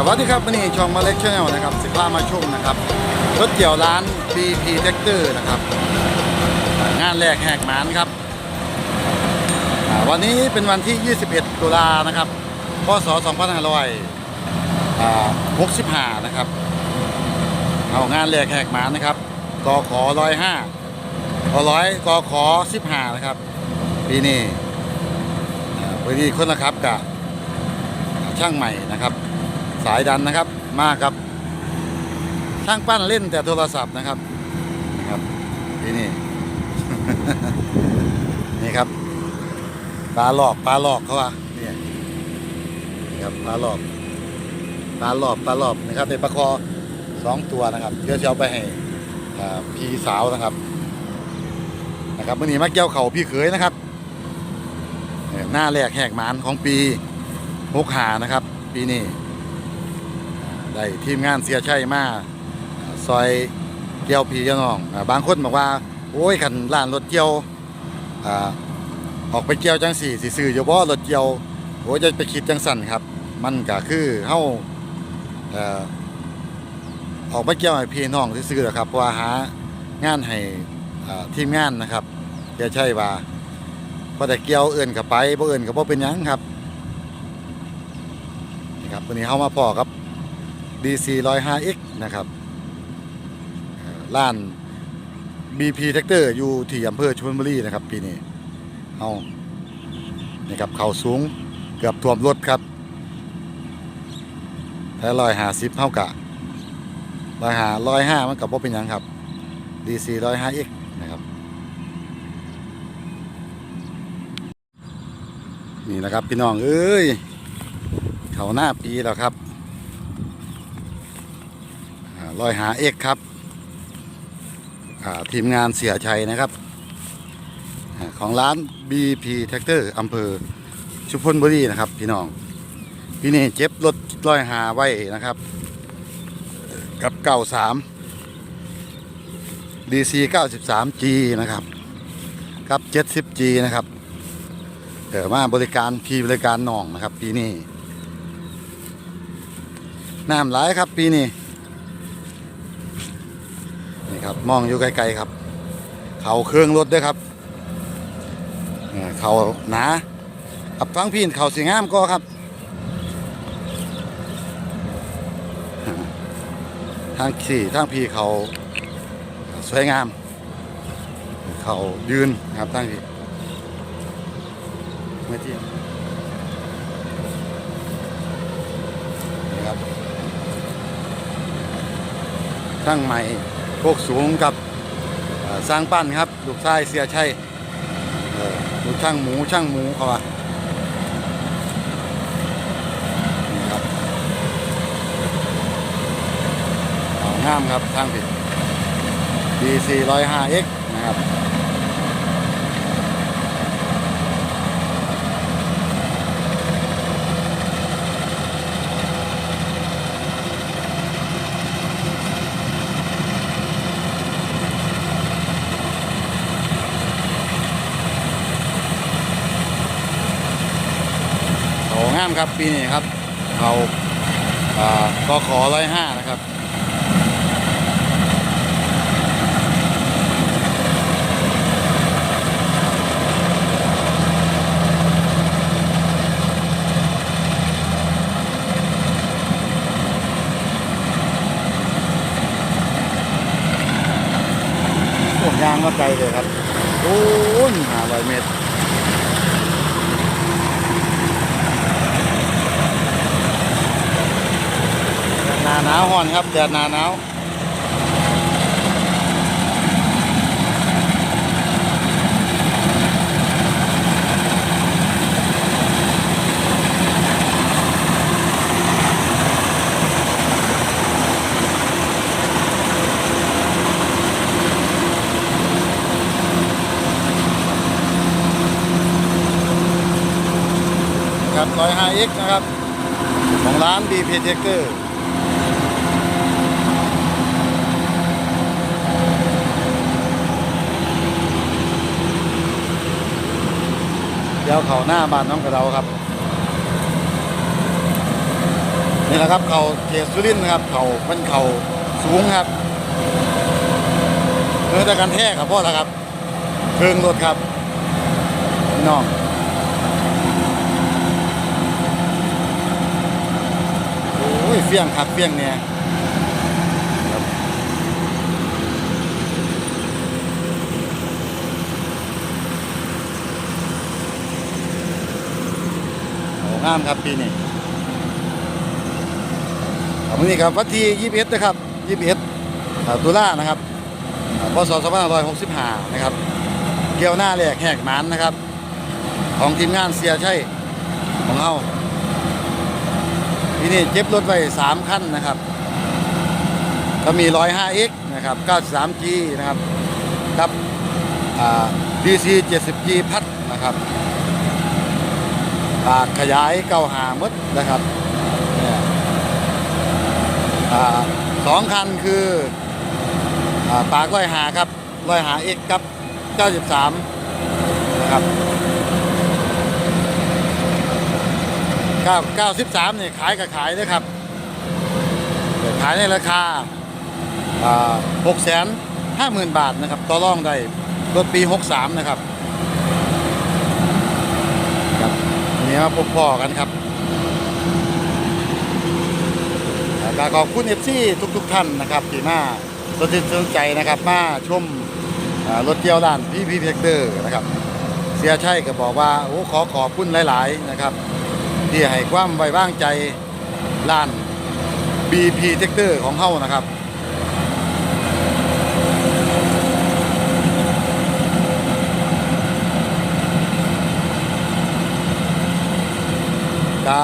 สวัสดีครับวันนี้ช่องมาเล็กชาแนลนะครับสิพามาชมนะครับรถเกี่ยวร้าน BP Tractor นะครับ งานแรกแหกหมานครับวันนี้เป็นวันที่ 21 ตุลานะครับพศ2565 นะครับเอางานแรกแหกหมานนะครับกขอ105กร้อยกขอ15นะครับปีนี้ปีนี้คนละครับกับช่างใหม่นะครับ สายดันนะครับ มากับช่างปั้นเล่นแต่โทรศัพท์นะครับนะครับที่นี่ นี่ครับปลาหลอกปลาหลอกเขาว่าเนี่ยครับปลาหลอกปลาหลอกปลาหลอกนะครับในปลาคอสองตัวนะครับเดี๋ยวจะเอาไปให้พี่สาวนะครับ นะครับมื่อนี้มาเกี่ยวเข่าพี่เขยนะครับหน้าแรกแหกหมานของปีหกหานะครับ ปีนี้ ได้ทีมงานเสียชัยมาซอยเกี่ยวพีเกี่ยวน้องบางคนบอกว่า โอ้ยขันล้านรถเกี่ยวออกไปเกี่ยวจังสี่สิซื้ออยู่บ่รถเกี่ยวโอ้ยจะไปคิดจังสั่นครับ มันก็คือเฮาออกไปเกี่ยวให้พี่น้องซื้อๆแหละครับเพราะว่าหางานให้ทีมงานนะครับเสียชัยว่าพอแต่เกี่ยวเอื่นกับไปบ่เอื่นกับบ่เป็นยังครับนี่ครับวันนี้เฮามาพอครับ DC 105X นะครับเอ่อร้าน BP Tractor อยู่ที่อำเภอชลบุรีนะครับ ปีนี้เอานี่ครับเขาสูงเกือบท่วมรถครับแต่ร้อยหาสิบเท่ากับร้อยหาร้อยห้ามันกับว่าเป็นยังครับ DC 105X นะครับ นี่นะครับพี่น้องเอ้ยเขาหน้าปีแล้วครับ ลอยหาเอกครับทีมงานเสียชัยนะครับ ของร้าน BP Tractor อำเภอชุมพลบุรีนะครับ พี่น้อง พี่นี่เจ็บรถลอยหาไว้นะครับ กับเก่าสาม DC 93G นะครับกับ 70G นะครับเดี๋ยวมาบริการพีบริการน่องนะครับ ปีนี้น้ำหลายครับปีนี้ ครับ มองอยู่ไกลๆครับ เขาเครื่องรถด้วยครับเอ่อเขาหนาอับฟังพี่นเขาสีงามก็ครับ ทางขี่ทางพี่เขาสวยงาม เขายืนครับทางพี่ไม่เที่ยวนี่ครับช่างใหม่ โคกสูงกับสร้างปั้นครับลูกชายเสียชัยดูช่างหมูช่างหมูเขาอะนี่ครับเอางามครับทางผิด DC 105X นะครับ ครับปีนี้ครับเขาอ่าก็ขอ105นะครับพวกยางมาไกลเลยครับ โอ้ยห้าร้อยเมตร หนาหนาวห่อนครับแดดหนาหนาวครับ 105X นะครับ ของร้าน BP t e c t o r ดี๋ยวเขาหน้าบ้านน้องกระเราครับ นี่แหละครับเขาเขตสุรินนะครับ เขาเป็นเขาสูงครับเนื้อต่กันแท้ครับพ่อล้วครับเครื่องรถครับพี่น้องโอ้ยเฟี้ยงครับเฟี้ยงเนี่ยครับโอ้ งามครับปีนี้ครับวันนี้ครับวันที่21นะครับ21อ่าตุลานะครับอ่าพศ2565นะครับ เกี่ยวหน้าแหลกแหกหมันนะครับ ของทีมงานเสียใช่ของเฮาที่นี่เจ็บรถไว้3คันนะครับ ก็มี 105X นะครับ 93G นะครับกับอ่า DC 70G พัดนะครับ ปาขยายเก้าหามดนะครับเนี่ยอ่าสองคันคืออ่าปากร้อยหาครับร้อยหาเอกครับ93นะครับ9 93เนี่ยขายกับขายด้วยครับขายในราคาอ่า6แสน50,000บาทนะครับ ต่อรองได้รถปี63นะครับครับอั นี้มาพบพ่อกันครับก็ขอบคุณเอฟซีทุก ๆ ท่านนะครับที่มาสนใจสนใจนะครับมาชมรถเกี่ยวด้านพี่พีเพกเตอร์นะครับ เสียชัยก็บอกว่าโอ้ขอขอบคุณหลาย ๆ นะครับ ที่ให้ความไว้วางใจร้าน BP t e c t o r ของเฮานะครับ กา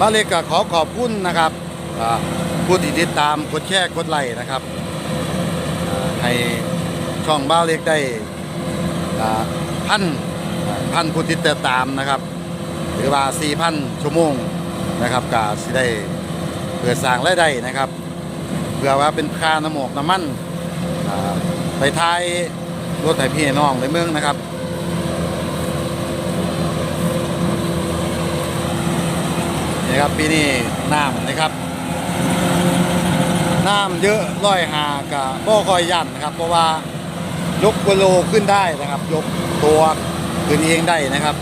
บ้าเล็กก็ขอขอบคุณนะครับผู้ที่ติดตามกดแชร์กดไลค์นะครับให้ช่องบ้าเล็กได้พันพันผู้ติดตามนะครับ หรือว่า4,000ชั่วโมงนะครับก็สิได้เพื่อสร้างรายได้นะครับเพื่อว่าเป็นค่าน้ำหมกน้ำมันไปทายรถไถพี่น้องในเมืองนะครับ นี่ครับปีนี้น้ำนะครับน้ำเยอะร้อยหากะบ่คอยยันนะครับ เพราะว่ายกกิโลขึ้นได้นะครับ ยกตัวขึ้นเองได้นะครับ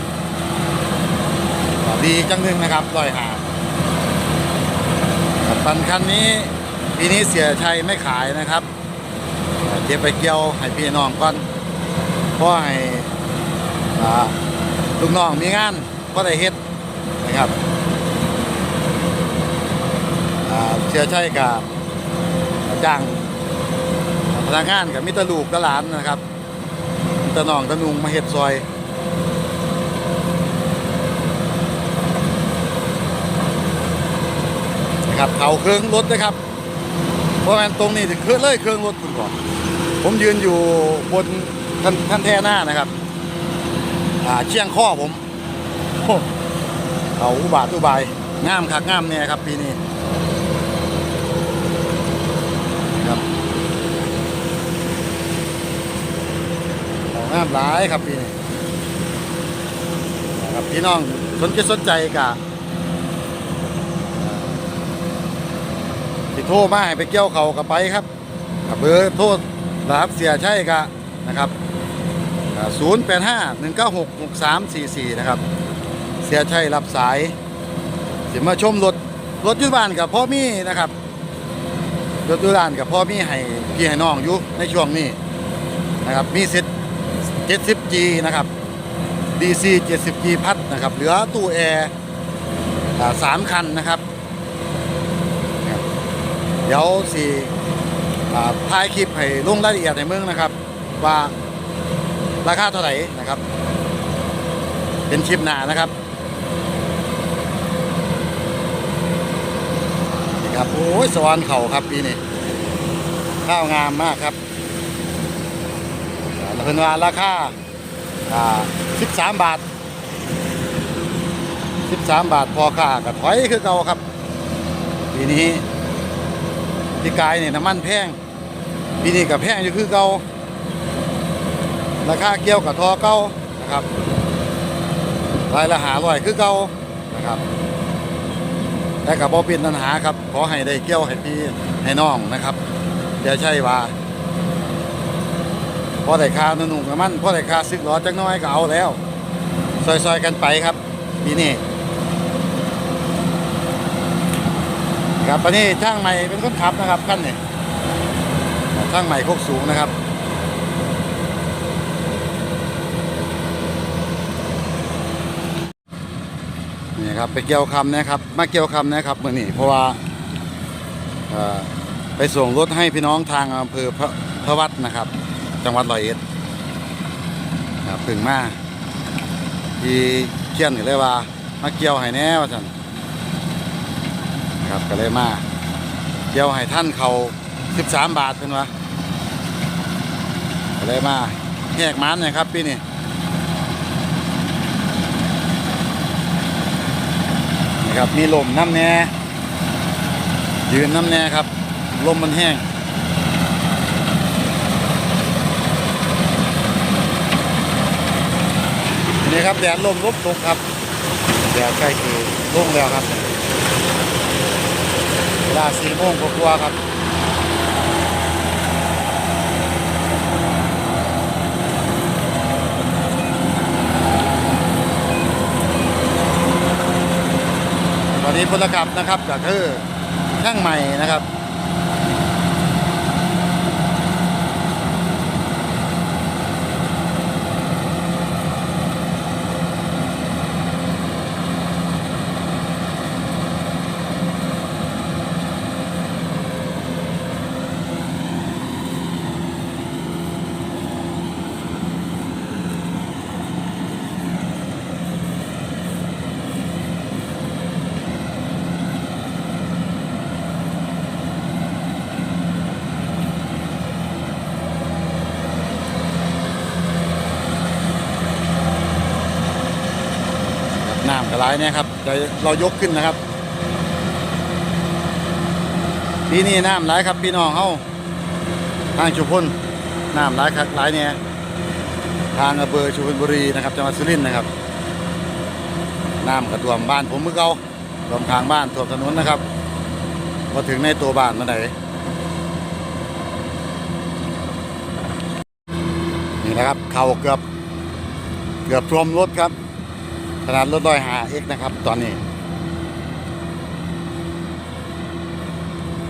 ดีจังนึงนะครับร้อยหาตันคันนี้ปีนี้เสียชัยไม่ขายนะครับเก็บไปเกี่ยวให้พี่น้องก่อนเพราะให้ลูกน้องมีงานก็ได้เฮ็ดนะครับ เชื่อใช่กับจ้างพนักงานกับมิตรลูกกับหลานนะครับตรน้องตะนุงมาเฮ็ดซอยนะครับเขาเครื่องรถนะครับ เพราะมันตรงนี้ถึงเครื่องเลยเครื่องรถคุณก่อนผมยืนอยู่บนท่านท่านแท่หน้านะครับอ่าเชียงข้อผมเขาอุบาทอุบายงามคักงามเนี่ยครับปีนี้ ครับขอ งงามหลายครับพี่นี่นะครับพี่น้องสนใจสนใจกะที่โทรมาให้ไปเกี่ยวเขากับไปครับกับเบอร์โทรรับเสียใช่กะนะครับศูนย์แปดห้าหนึ่งเก้าหกหกสามสี่สี่นะครับ เสียใช่รับสาย สิมาชมรถ รถยุบานกับพ่อมี่นะครับ รถดูร้านกับพ่อมี่ให้พี่ให้น้องอยู่ในช่วงนี้นะครับ มีเซ็ต 70G นะครับ DC 70G พัดนะครับ เหลือตู้แอร์สามคันนะครับ เดี๋ยวสิอ่าถ่ายคลิปให้ลงรายละเอียดในเมืองนะครับ ว่าราคาเท่าไหร่นะครับ เป็นคลิปหน้านะครับนี่ครับโอ้ยสวรรค์เขาครับปีนี้ข้าวงามมากครับ เพิ่นว่าราคาอ่า13 บาท 13 บาทพอค่ากับถอยคือเก่าครับปีนี้ที่กายเนี่ยน้ำมันแพงปีนี้กับแพงอยู่คือเก่าราคาเกี่ยวกับทอเก่านะครับรายละหาร้อยคือเก่านะครับแต่กับบ่เป็นปัญหาครับ ขอให้ได้เกี่ยวให้พี่ให้น้องนะครับอย่าใช่ว่า พอได้ค่าหนุ่มๆกับมันพอได้ค่าซึกล้อจักน้อยก็เอาแล้ว ซอยๆกันไปครับปีนี้ครับวันนี้ช่างใหม่เป็นคนขับนะครับขั้นนี่ช่างใหม่โคกสูงนะครับนี่ครับไปเกี่ยวคำนะครับมาเกี่ยวคำนะครับเมื่อนี้เพราะว่าไปส่งรถให้พี่น้องทางอำเภอพระวัดนะครับ จังหวัดร้อยเอ็ดครับถึงมาที่เขียนก็เลยว่ามาเกี่ยวให้แน่ว่าสันครับก็เลยมาเกี่ยวให้ท่านเขา13บาทเป็นวะก็เลยมาแยกมันนะครับพี่นี่นะครับมีลมน้ำแน่ยืนน้ำแน่ครับ ลมมันแห้ง นี่ครับแดดลมลบตกครับแดดใกล้คือล่งแล้วครับเวลาสี่โมงกว่าครับตอนนี้พลกรรมนะครับก็คือช่างใหม่นะครับ น้ำ กระไรเนี่ยครับเดี๋ยวเรายกขึ้นนะครับปีนี้น้ำไหลายครับพี่น้องเขาทางชุมพลน้ำไหลายครับไหลายเนี่ยทางอำเภอชุมพลบุรีนะครับจังหวัดสุรินทร์นะครับน้ำกระท่วมบ้านผมเมื่อเก่าท่วมทางบ้านท่วมถนนนะครับพอถึงในตัวบ้านเมื่อไหร่นี่นะครับเข่าเกือบเกือบท่วมรถครับ ขนาดรถดอยหาเอ็กนะครับ ตอนนี้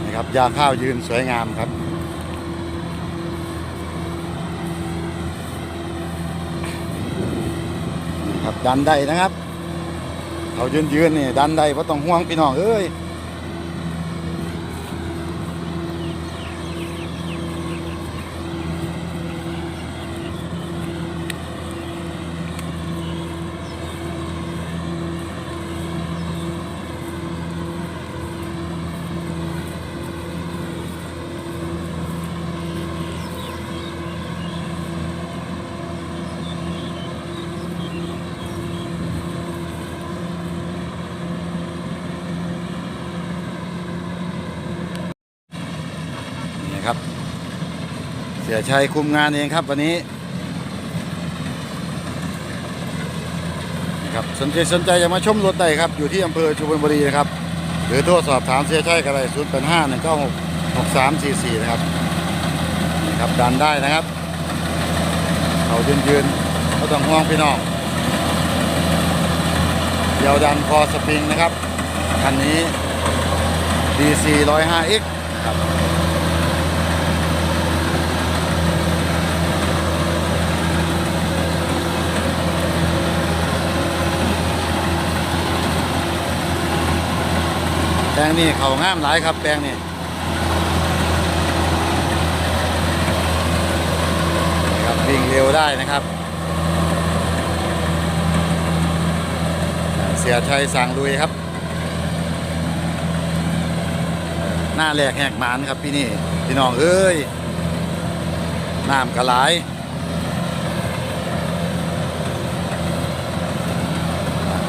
นะครับยาข้าวยืนสวยงามครับครับดันได้นะครับ เขายืนยืนนี่ดันได้เพราะต้องห่วงพี่น้องเอ้ย สียชัยคุมงานเองครับวันนี้นี่ครับสนใจสนใจจะมาชมรถได้ครับ อยู่ที่อำเภอชุมพลบุรีนะครับ หรือโทรสอบถามเสียชัยก็ได้ศูนย์แปดห้าหนึ่งเก้าหกหกสามสี่สี่นะครับนี่ครับดันได้นะครับเขายืนยืนๆก็ต้องห่วงพี่น้องเดียวดันคอสปริงนะครับ คันนี้ DC 105X ครับ ลงนี่เขาง่ามหลายครับแปลงนี่ครับวิ่งเร็วได้นะครับ เสียชัยสั่งลุยครับ หน้าแรกแหกหมานครับพี่นี่พี่น้องเอ้ยน้ำกระไหล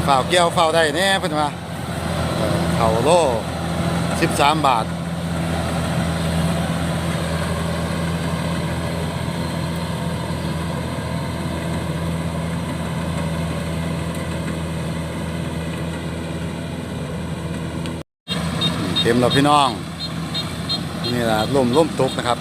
เฝ้าเกี่ยวเฝ้าได้แน่เพิ่อนว่า เอ่าโล13 บาท เต็มแล้วพี่น้อง นี่แหละลมล่มตกนะครับ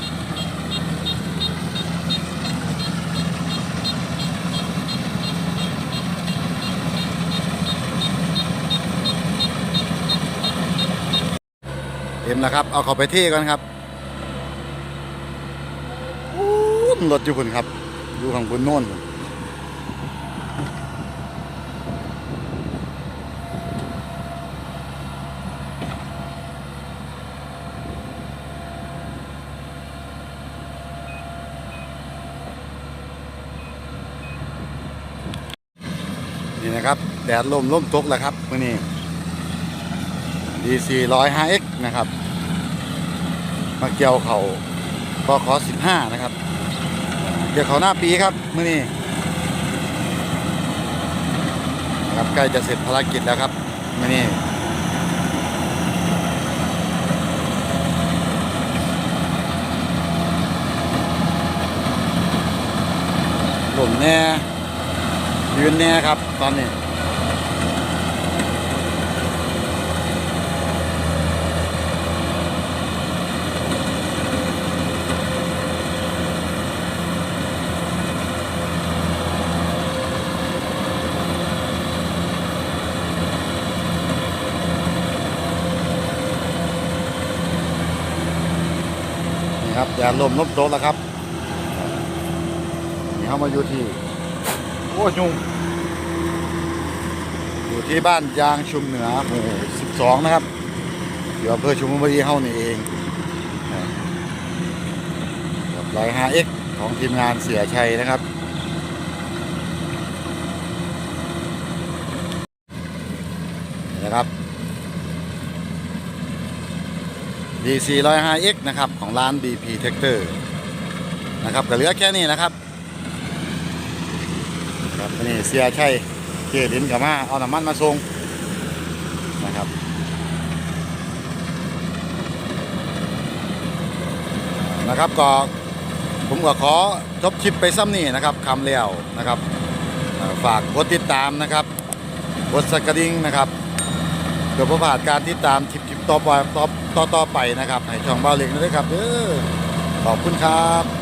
ต็มแล้วครับ เอาเขาไปเทก่อนครับรถอยู่คุณครับ อยู่ข้างบนโน่นนนี่นะครับ แดดลมลมตกแล้วครับมื่อนี้ DC 105X นะครับ มาเกี่ยวเขาปขอ15นะครับ เกี่ยวเขาหน้าปีครับมื่อนี้นะครับใกล้จะเสร็จภารกิจแล้วครับมื่อนี้หล่มแน่ยืนแน่ครับตอนนี้ นี่ครับอย่าลมลมโต๊ะแล้วครับนี่เขามาอยู่ที่โอ้ยุงอยู่ที่บ้านยางชุมเหนือหมู่12นะครับอยู่อำเภอชุมพรีเฮานี่เองกับร้อยห้าเอ็กของทีมงานเสียชัยนะครับ D405X นะครับของร้าน BP Tractor นะครับก็เหลือแค่นี้นะครับครับนี่เสียชัยเกลินกับมาเอาน้ำมันมาส่งนะครับนะครับก็ผมก็ขอจบคลิปไปซ้ำนี่นะครับคำเลี้ยวนะครับฝากกดติดตามนะครับกดสักกระดิ่งนะครับเกิดอประพาดการติดตาม ต่อไปต่อต่อต่อไปนะครับให้ช่องบ้าเล็กนะครับเออขอบคุณครับ